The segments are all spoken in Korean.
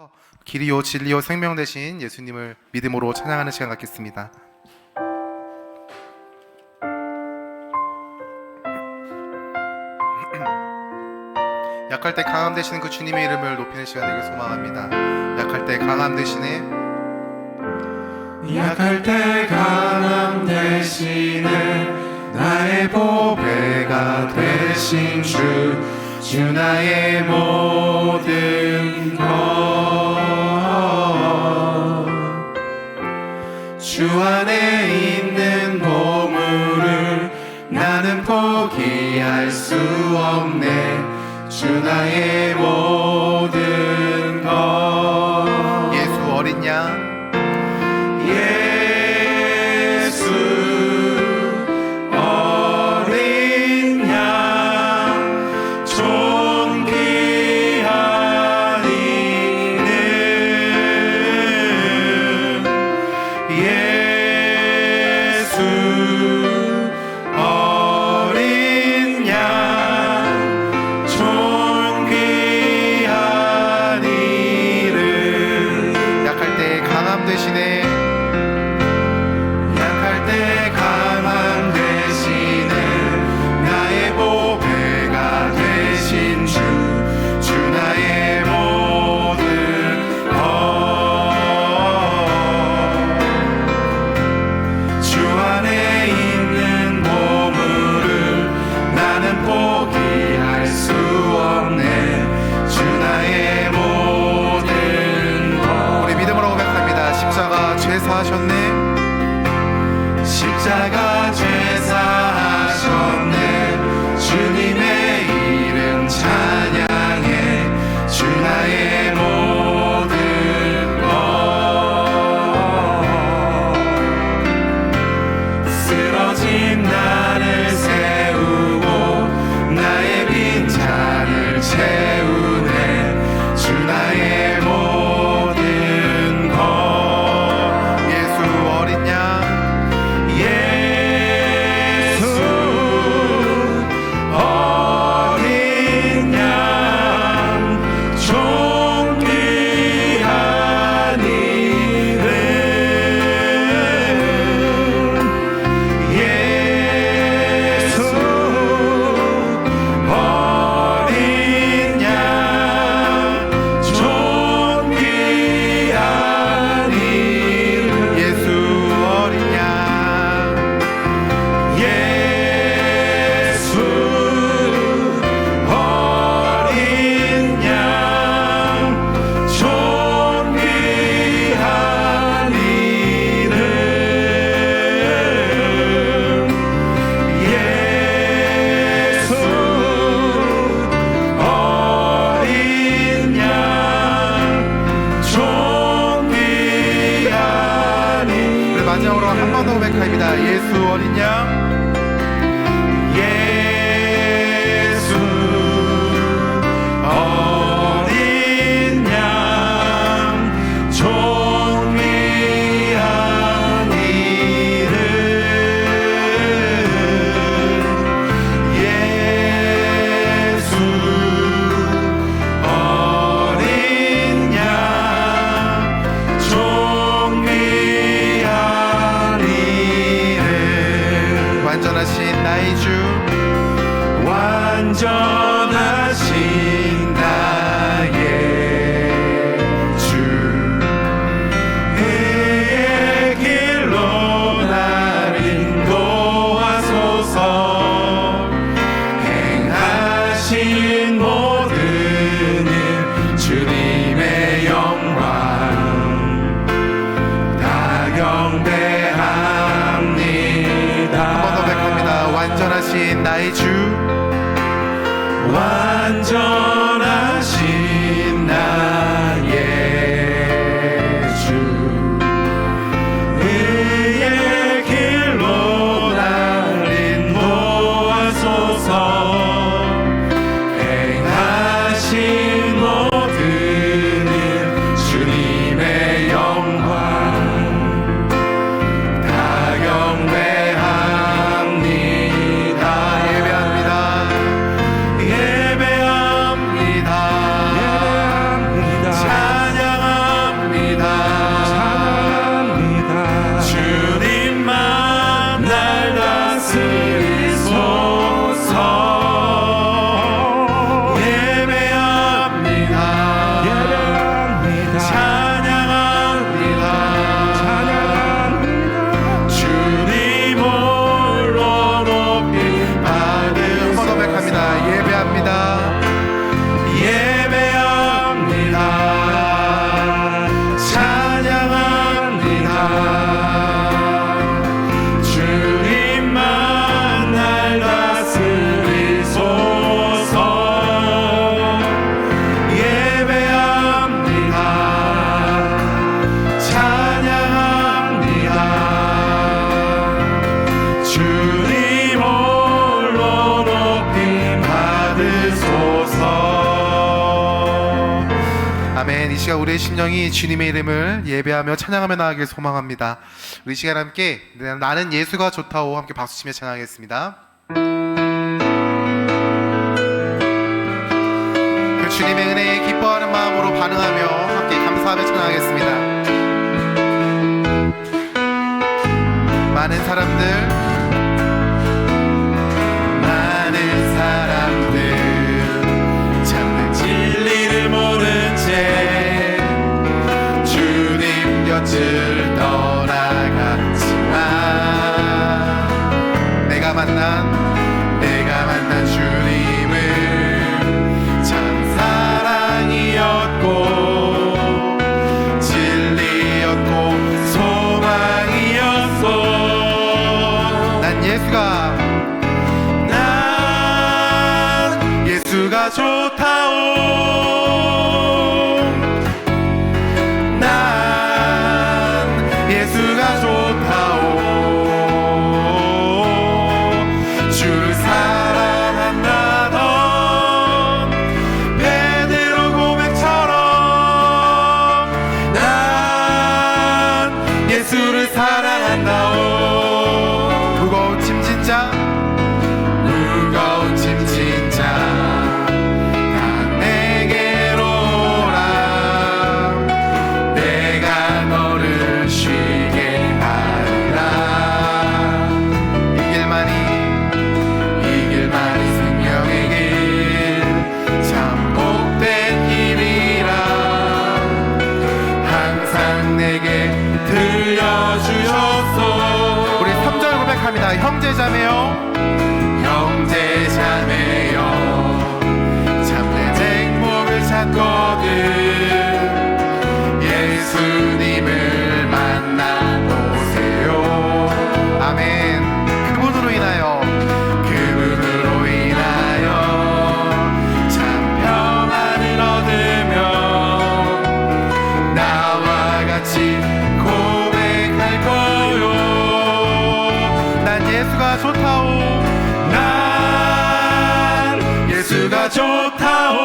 어, 길이요 진리요 생명 되신 예수님을 믿음으로 찬양하는 시간 갖겠습니다. 약할 때 강함 되시는 그 주님의 이름을 높이는 시간 되길 소망합니다. 약할 때 강함 되시네 약할 때 강함 되시네 나의 보배가 되신 주 주 나의 모든 것주 안에 있는 보물을 나는 포기할 수 없네. 주 나의 모든 십자가 죄. 李娘 true. 시간 우리의 심령이 주님의 이름을 예배하며 찬양하며 나가길 소망합니다. 우리 이 시간 함께 나는 예수가 좋다고 함께 박수치며 찬양하겠습니다. 그 주님의 은혜에 기뻐하는 마음으로 반응하며 함께 감사하며 찬양하겠습니다. 많은 사람들 좋다오 3절 고백합니다. 형제 자매요 예수가 좋다오. 난 예수가 좋다오.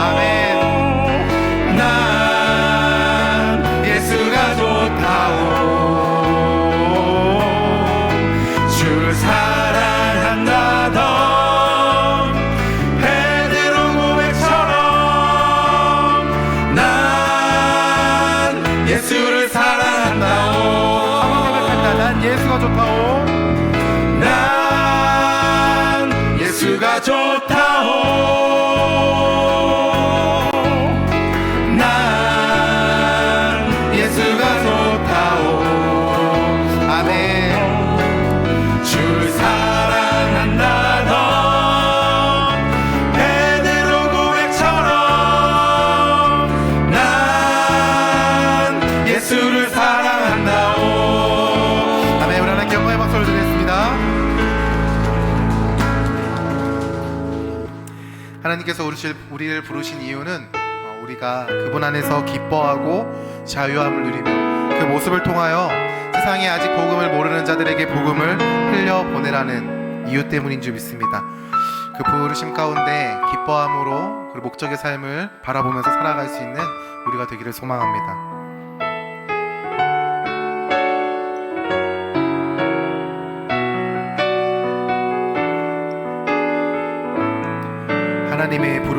아멘. 난 예수가 좋다오. 주를 사랑한다던 베드로 고백처럼 난 예수를 사랑한다오 예수가 좋다오. 난 예수가 좋다 하나님께서 우리를, 부르신 이유는 어, 우리가 그분 안에서 기뻐하고 자유함을 누리며 그 모습을 통하여 세상에 아직 복음을 모르는 자들에게 복음을 흘려 보내라는 이유 때문인 줄 믿습니다. 그 부르심 가운데 기뻐함으로 그리고 목적의 삶을 바라보면서 살아갈 수 있는 우리가 되기를 소망합니다.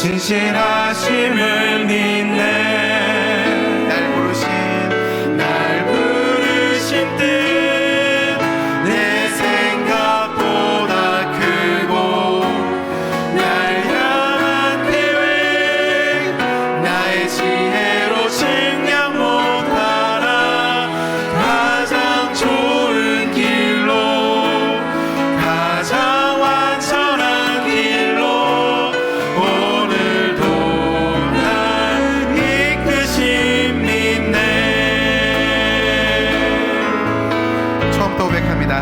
진실하심을 믿네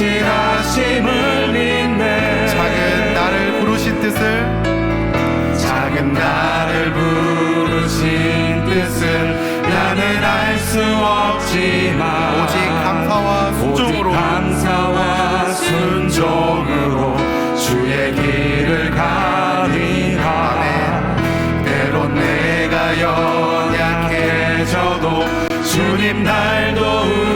신실하심을 믿네. 작은 나를 부르신 뜻을 작은 나를 부르신 뜻을 나는 알 수 없지만 오직 감사와 순종으로. 오직 감사와 순종으로 주의 길을 가리라. 때론 내가 연약해져도 주님 날 도우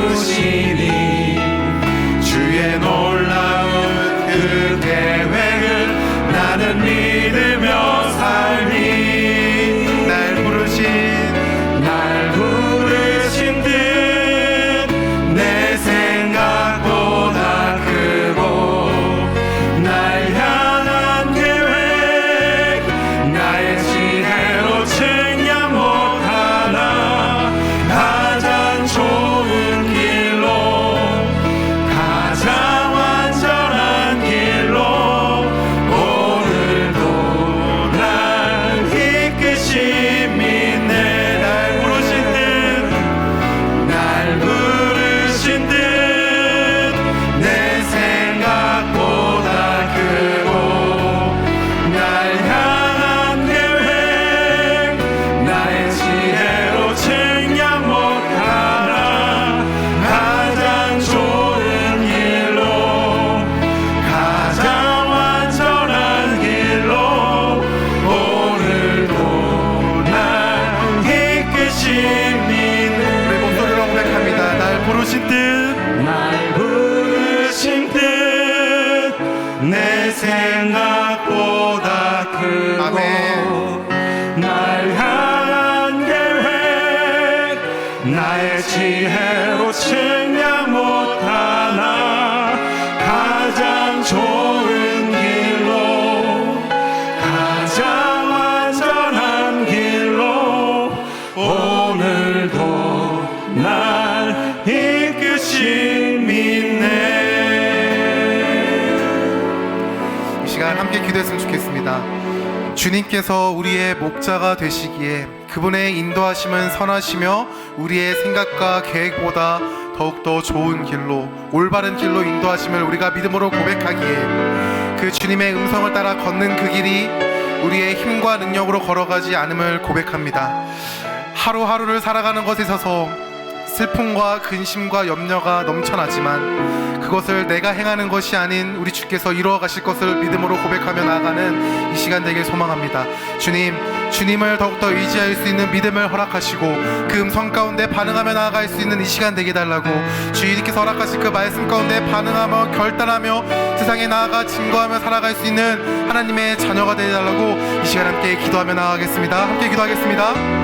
Amén. 시간 함께 기도했으면 좋겠습니다. 주님께서 우리의 목자가 되시기에 그분의 인도하심은 선하시며 우리의 생각과 계획보다 더욱더 좋은 길로 올바른 길로 인도하심을 우리가 믿음으로 고백하기에 그 주님의 음성을 따라 걷는 그 길이 우리의 힘과 능력으로 걸어가지 않음을 고백합니다. 하루하루를 살아가는 것에 있어서 슬픔과 근심과 염려가 넘쳐나지만 그것을 내가 행하는 것이 아닌 우리 주께서 이루어 가실 것을 믿음으로 고백하며 나아가는 이 시간 되길 소망합니다. 주님, 주님을 더욱더 의지할 수 있는 믿음을 허락하시고 그 음성 가운데 반응하며 나아갈 수 있는 이 시간 되게 달라고 주님께서 허락하신 그 말씀 가운데 반응하며 결단하며 세상에 나아가 증거하며 살아갈 수 있는 하나님의 자녀가 되게 달라고 이 시간 함께 기도하며 나아가겠습니다. 함께 기도하겠습니다.